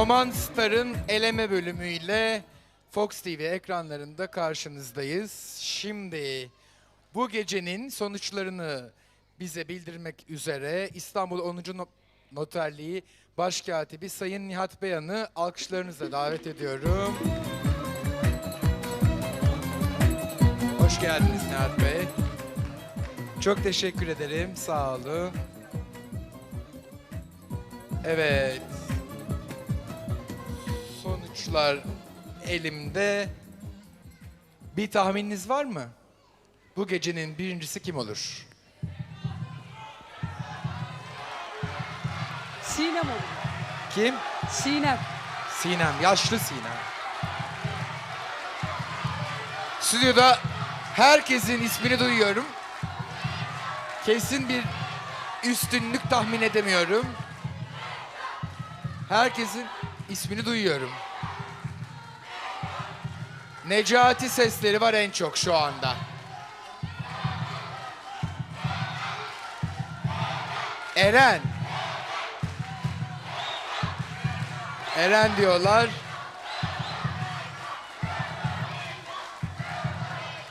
Roman Star'ın eleme bölümüyle Fox TV ekranlarında karşınızdayız. Şimdi bu gecenin sonuçlarını bize bildirmek üzere İstanbul 10. No- Noterliği Başkatibi Sayın Nihat Beyan'ı alkışlarınızla davet ediyorum. Hoş geldiniz Nihat Bey. Çok teşekkür ederim. Sağ olun. Evet. Sonuçlar elimde. Bir tahmininiz var mı? Bu gecenin birincisi kim olur? Sinem olur. Kim? Sinem. Sinem, yaşlı Sinem. Stüdyoda herkesin ismini duyuyorum. Kesin bir üstünlük tahmin edemiyorum. Herkesin ismini duyuyorum. Necati sesleri var en çok şu anda. Eren. Eren diyorlar.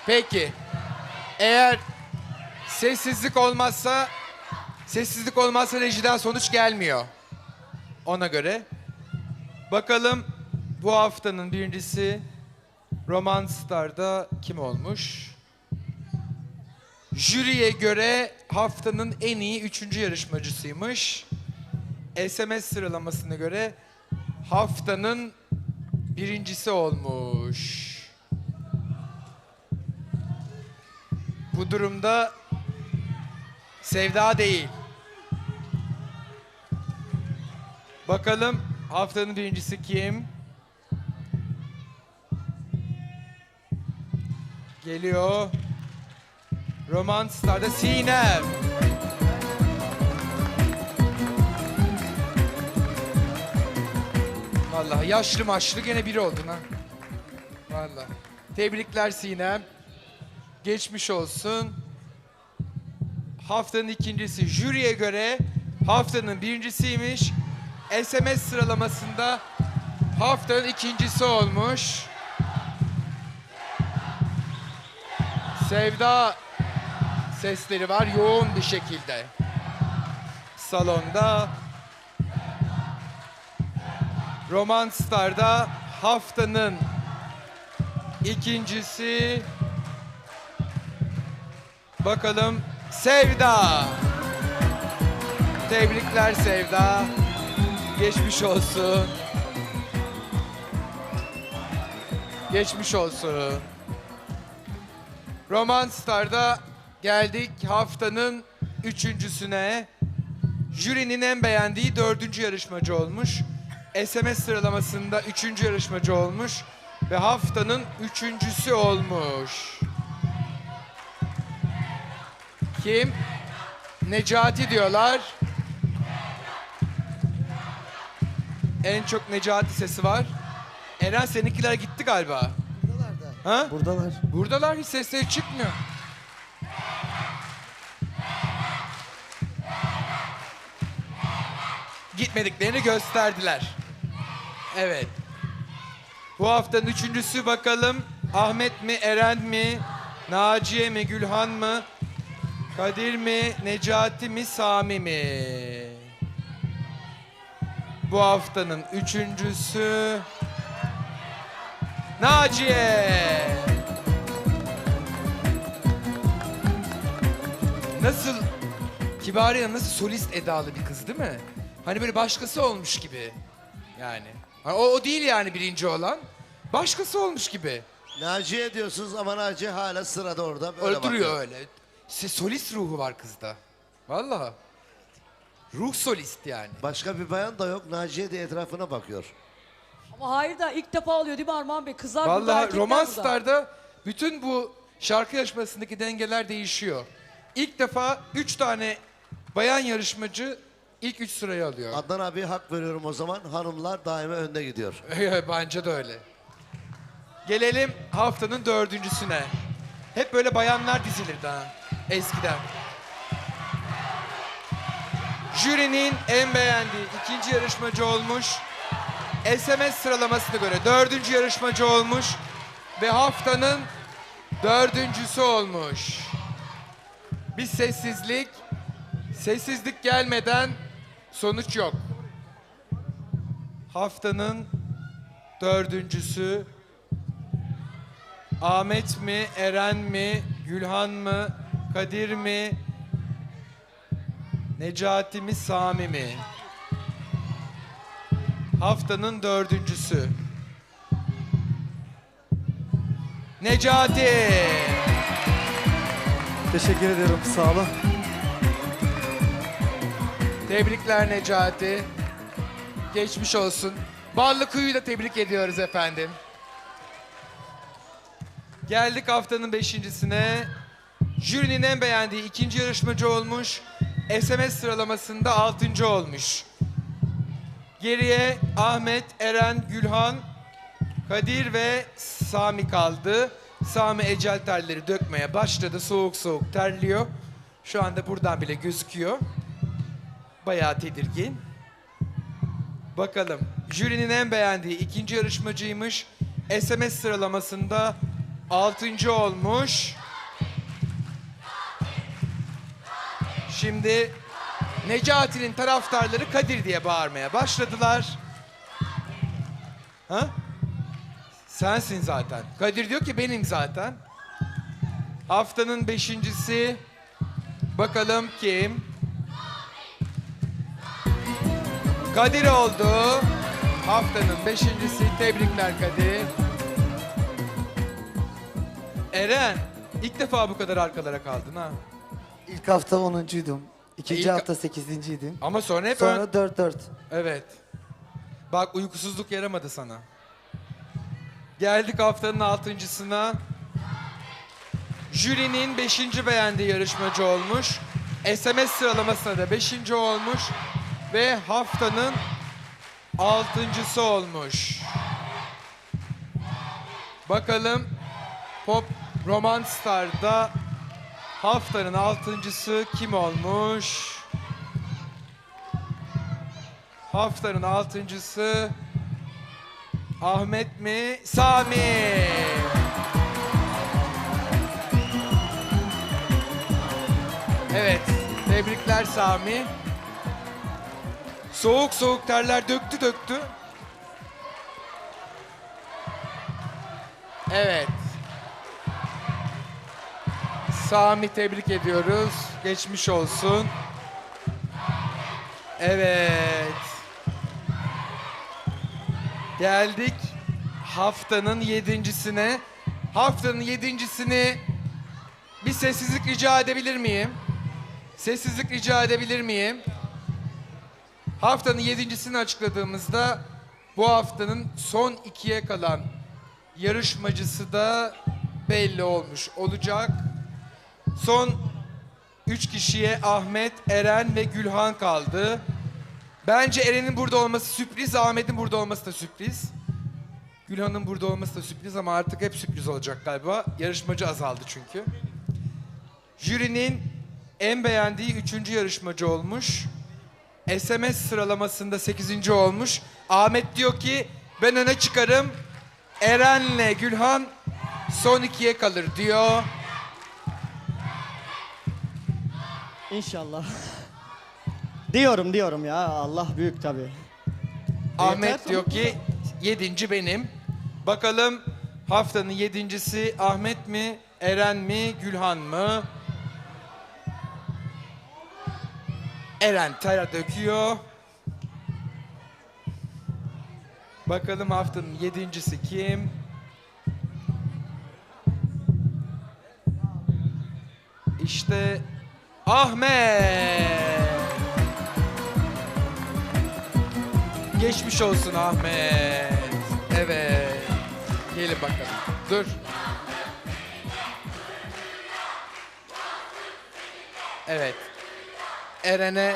Peki. Eğer sessizlik olmazsa sessizlik olmazsa rejiden sonuç gelmiyor. Ona göre. Bakalım bu haftanın birincisi Roman Star'da kim olmuş? Jüriye göre haftanın en iyi üçüncü yarışmacısıymış. SMS sıralamasına göre haftanın birincisi olmuş. Bu durumda Sevda değil. Bakalım haftanın birincisi kim? Geliyor. Roman Star'da Sinem. Vallahi yaşlı maçlı gene biri oldun ha. Vallahi. Tebrikler Sinem. Geçmiş olsun. Haftanın ikincisi jüriye göre haftanın birincisiymiş. SMS sıralamasında haftanın ikincisi olmuş. Sevda sesleri var yoğun bir şekilde. Salonda Roman Star'da haftanın ikincisi bakalım Sevda. Tebrikler Sevda. Geçmiş olsun. Geçmiş olsun. Roman Star'da geldik haftanın üçüncüsüne. Jürinin en beğendiği dördüncü yarışmacı olmuş. SMS sıralamasında üçüncü yarışmacı olmuş. Ve haftanın üçüncüsü olmuş. Kim? Necati diyorlar. En çok Necati sesi var. Eren seninkiler gitti galiba. Ha? Buradalar. Buradalar hiç sesleri çıkmıyor. Gitmediklerini gösterdiler. Evet. Bu haftanın üçüncüsü bakalım Ahmet mi, Eren mi, Naciye mi, Gülhan mı, Kadir mi, Necati mi, Sami mi? Bu haftanın üçüncüsü Naciye. Nasıl Kibariye nasıl solist edalı bir kız değil mi? Hani böyle başkası olmuş gibi. Yani. Ha, o, o değil yani birinci olan. Başkası olmuş gibi. Naciye diyorsunuz ama Naciye hala sırada orada. Böyle Öyle duruyor bakıyor. öyle. Se- solist ruhu var kızda. Vallahi. Ruh solist yani. Başka bir bayan da yok. Naciye de etrafına bakıyor. Hayır da ilk defa oluyor değil mi Armağan Bey? Kızlar burada, Vallahi erkekler Roman burada. Star'da bütün bu şarkı yarışmasındaki dengeler değişiyor. İlk defa üç tane bayan yarışmacı ilk üç sırayı alıyor. Adnan abiye hak veriyorum o zaman. Hanımlar daima önde gidiyor. Bence de öyle. Gelelim haftanın dördüncüsüne. Hep böyle bayanlar dizilirdi ha eskiden. Jürinin en beğendiği ikinci yarışmacı olmuş. SMS sıralamasına göre dördüncü yarışmacı olmuş ve haftanın dördüncüsü olmuş. Bir sessizlik, sessizlik gelmeden sonuç yok. Haftanın dördüncüsü Ahmet mi, Eren mi, Gülhan mı, Kadir mi, Necati mi, Sami mi? Haftanın dördüncüsü. Necati. Teşekkür ediyorum. Sağ olun. Tebrikler Necati. Geçmiş olsun. Ballıkuyu'yu da tebrik ediyoruz efendim. Geldik haftanın beşincisine. Jürinin en beğendiği ikinci yarışmacı olmuş. SMS sıralamasında altıncı olmuş. Geriye Ahmet, Eren, Gülhan, Kadir ve Sami kaldı. Sami ecel terleri dökmeye başladı. Soğuk soğuk terliyor. Şu anda buradan bile gözüküyor. Bayağı tedirgin. Bakalım. Jürinin en beğendiği ikinci yarışmacıymış. SMS sıralamasında altıncı olmuş. Şimdi Necati'nin taraftarları Kadir diye bağırmaya başladılar. Ha? Sensin zaten. Kadir diyor ki benim zaten. Haftanın beşincisi. Bakalım kim? Kadir oldu. Haftanın beşincisi. Tebrikler Kadir. Eren, ilk defa bu kadar arkalara kaldın ha. İlk hafta 10'uncuydum. İkinci İlk- hafta 8.ydim. Ama sonra hep Sonra ön- 4-4. Evet. Bak uykusuzluk yaramadı sana. Geldik haftanın altıncısına. Jürinin beşinci beğendiği yarışmacı olmuş. SMS sıralamasında da beşinci olmuş. Ve haftanın altıncısı olmuş. Bakalım Pop Roman Star'da haftanın altıncısı kim olmuş? Haftanın altıncısı Ahmet mi? Sami. Evet, tebrikler Sami. Soğuk soğuk terler döktü döktü. Evet. Sami tebrik ediyoruz. Geçmiş olsun. Evet. Geldik haftanın yedincisine. Haftanın yedincisini bir sessizlik rica edebilir miyim? Sessizlik rica edebilir miyim? Haftanın yedincisini açıkladığımızda bu haftanın son ikiye kalan yarışmacısı da belli olmuş olacak. Son üç kişiye Ahmet, Eren ve Gülhan kaldı. Bence Eren'in burada olması sürpriz, Ahmet'in burada olması da sürpriz. Gülhan'ın burada olması da sürpriz ama artık hep sürpriz olacak galiba. Yarışmacı azaldı çünkü. Jürinin en beğendiği üçüncü yarışmacı olmuş. SMS sıralamasında 8. olmuş. Ahmet diyor ki ben öne çıkarım. Eren'le Gülhan son ikiye kalır diyor. İnşallah. diyorum diyorum ya Allah büyük tabii. Ahmet diyor ki yedinci benim. Bakalım haftanın yedincisi Ahmet mi, Eren mi, Gülhan mı? Eren ter döküyor. Bakalım haftanın yedincisi kim? İşte Ahmet. Geçmiş olsun Ahmet. Evet. Gelin bakalım. Dur. Evet. Eren'e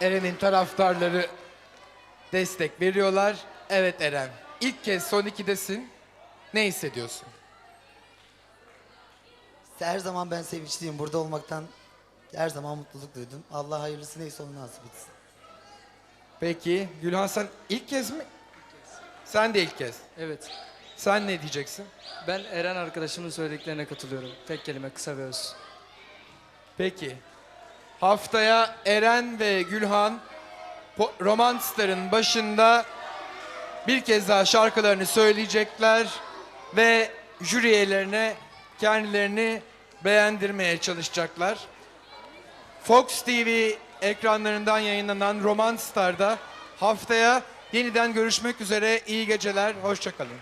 Eren'in taraftarları destek veriyorlar. Evet Eren. İlk kez son ikidesin. Ne hissediyorsun? Her zaman ben sevinçliyim. Burada olmaktan her zaman mutluluk duydum. Allah hayırlısı neyse onu nasip etsin. Peki Gülhan sen ilk kez mi? Sen de ilk kez. Evet. Sen ne diyeceksin? Ben Eren arkadaşımın söylediklerine katılıyorum. Tek kelime kısa ve öz. Peki. Haftaya Eren ve Gülhan po- Romanstar'ın başında bir kez daha şarkılarını söyleyecekler ve jüri üyelerine kendilerini beğendirmeye çalışacaklar. Fox TV ekranlarından yayınlanan Romanstar'da haftaya yeniden görüşmek üzere. İyi geceler, hoşçakalın.